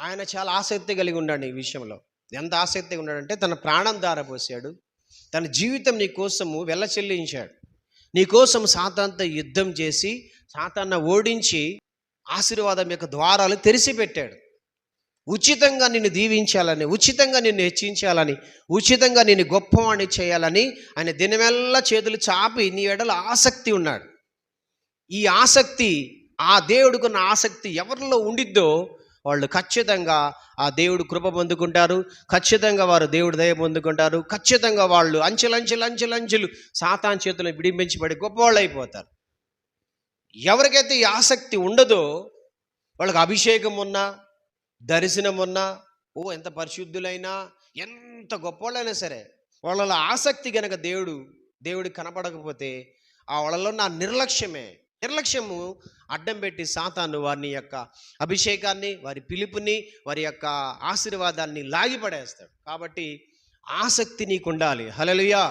ఆయన చాలా ఆసక్తి కలిగి ఉన్నాడు ఈ విషయంలో. ఎంత ఆసక్తిగా ఉన్నాడంటే తన ప్రాణం దారపోసాడు తన జీవితం నీ కోసము వెళ్ళ చెల్లించాడు. నీ కోసం సాతాన్తో యుద్ధం చేసి సాతాన్న ఓడించి ఆశీర్వాదం యొక్క ద్వారాలు తెరిచిపెట్టాడు ఉచితంగా నిన్ను దీవించాలని ఉచితంగా నిన్ను హెచ్చించాలని ఉచితంగా నిన్ను గొప్పవాణి చేయాలని ఆయన దినమెల్లా చేతులు చాపి నీ ఎడల ఆసక్తి ఉన్నాడు. ఈ ఆసక్తి ఆ దేవుడికున్న ఆసక్తి ఎవరిలో ఉండిద్దో వాళ్ళు ఖచ్చితంగా ఆ దేవుడు కృప పొందుకుంటారు. ఖచ్చితంగా వారు దేవుడు దయ పొందుకుంటారు. ఖచ్చితంగా వాళ్ళు అంచెలంచెలు అంచెలంచెలు సాతాన్ చేతులను విడిపించబడి గొప్పవాళ్ళు అయిపోతారు ఎవరికైతే ఈ ఆసక్తి ఉండదో వాళ్ళకి అభిషేకం ఉన్నా దర్శనం ఉన్నా ఓ ఎంత పరిశుద్ధులైనా ఎంత గొప్పవాళ్ళైనా సరే వాళ్ళలో ఆసక్తి గనక దేవుడు దేవుడికి కనపడకపోతే ఆ వాళ్ళలో నా నిర్లక్ష్యమే. నిర్లక్ష్యము అడ్డం పెట్టి సాతాను వారిని యొక్క అభిషేకాన్ని వారి పిలుపుని వారి యొక్క ఆశీర్వాదాన్ని లాగిపడేస్తాడు. కాబట్టి ఆసక్తి నీకు ఉండాలి హలలుయా